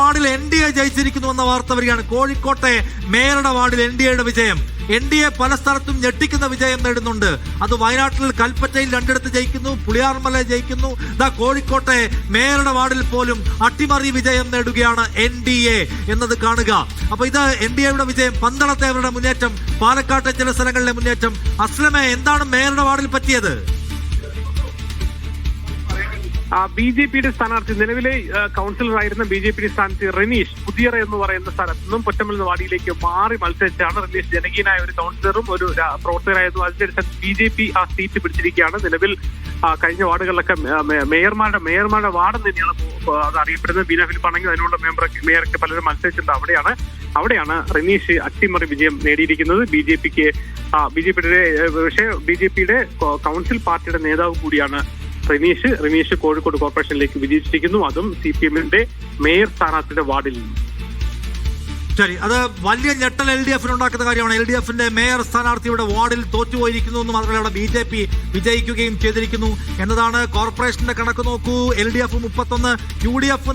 വാർഡിൽ N D A ജയിച്ചിരിക്കുന്നു എന്ന വാർത്ത വരികയാണ്. കോഴിക്കോട്ടെ മേയറുടെ വാർഡിൽ എൻ ഡി എയുടെ വിജയം. എൻ ഡി എ പല സ്ഥലത്തും ഞെട്ടിക്കുന്ന വിജയം നേടുന്നുണ്ട്. അത് വയനാട്ടിൽ കൽപ്പറ്റയിൽ രണ്ടിടത്ത് ജയിക്കുന്നു പുളിയാർമല ജയിക്കുന്നു. ദാ കോഴിക്കോട്ടെ മേയറുടെ വാർഡിൽ പോലും അട്ടിമറി വിജയം നേടുകയാണ് എൻ ഡി എ എന്നത് കാണുക. അപ്പൊ ഇത് എൻ ഡി എയുടെ വിജയം പന്തളത്തേവരുടെ മുന്നേറ്റം പാലക്കാട്ടെ ചില സ്ഥലങ്ങളിലെ മുന്നേറ്റം. അസ്ലമെ എന്താണ് മേയറുടെ വാർഡിൽ പറ്റിയത്? ബി ജെ പിയുടെ സ്ഥാനാർത്ഥി നിലവിലെ കൗൺസിലറായിരുന്ന ബി ജെ പിയുടെ സ്ഥാനാർത്ഥി റനീഷ് പുതിയറ എന്ന് പറയുന്ന സ്ഥലത്ത് നിന്നും പൊറ്റമ്മൽ വാർഡിലേക്ക് മാറി മത്സരിച്ചാണ് റനീഷ് ജനകീയനായ ഒരു കൗൺസിലറും ഒരു പ്രവർത്തകരായിരുന്നു അതിനനുസരിച്ച് ബി ജെ പി ആ സീറ്റ് പിടിച്ചിരിക്കുകയാണ്. നിലവിൽ കഴിഞ്ഞ വാർഡുകളിലൊക്കെ മേയർമാരുടെ മേയർമാരുടെ വാർഡ് തന്നെയാണ് അത് അറിയപ്പെടുന്നത്. ബീന ഫിലിപ്പാണെങ്കിൽ അതിനുള്ള മെമ്പർ മേയർക്ക് പലരും മത്സരിച്ചിട്ടുണ്ട്. അവിടെയാണ് അവിടെയാണ് റനീഷ് അട്ടിമറി വിജയം നേടിയിരിക്കുന്നത്. ബി ജെ പിക്ക് ബി ജെ പിയുടെ പക്ഷേ ബി ജെ പിയുടെ കൗൺസിൽ പാർട്ടിയുടെ നേതാവ് കൂടിയാണ് റിനീഷ് റിനീഷ് കോഴിക്കോട് കോർപ്പറേഷനിലേക്ക് വിജയിച്ചിരിക്കുന്നു. അതും സി പി എമ്മിന്റെ മേയർ സ്ഥാനാർത്ഥിയുടെ വാർഡിൽ നിന്നും. ശരി അത് വലിയ ഞെട്ടൽ എൽ ഡി എഫിന് ഉണ്ടാക്കുന്ന കാര്യമാണ്. എൽ ഡി എഫിന്റെ മേയർ സ്ഥാനാർത്ഥിയുടെ വാർഡിൽ തോറ്റുപോയിരിക്കുന്നു എന്ന് മാത്രമല്ല അവിടെ ബി ജെ പി വിജയിക്കുകയും ചെയ്തിരിക്കുന്നു. എന്നതാണ് കോർപ്പറേഷന്റെ കണക്ക് നോക്കൂ. എൽ ഡി എഫ് മുപ്പത്തൊന്ന് യു ഡി എഫ്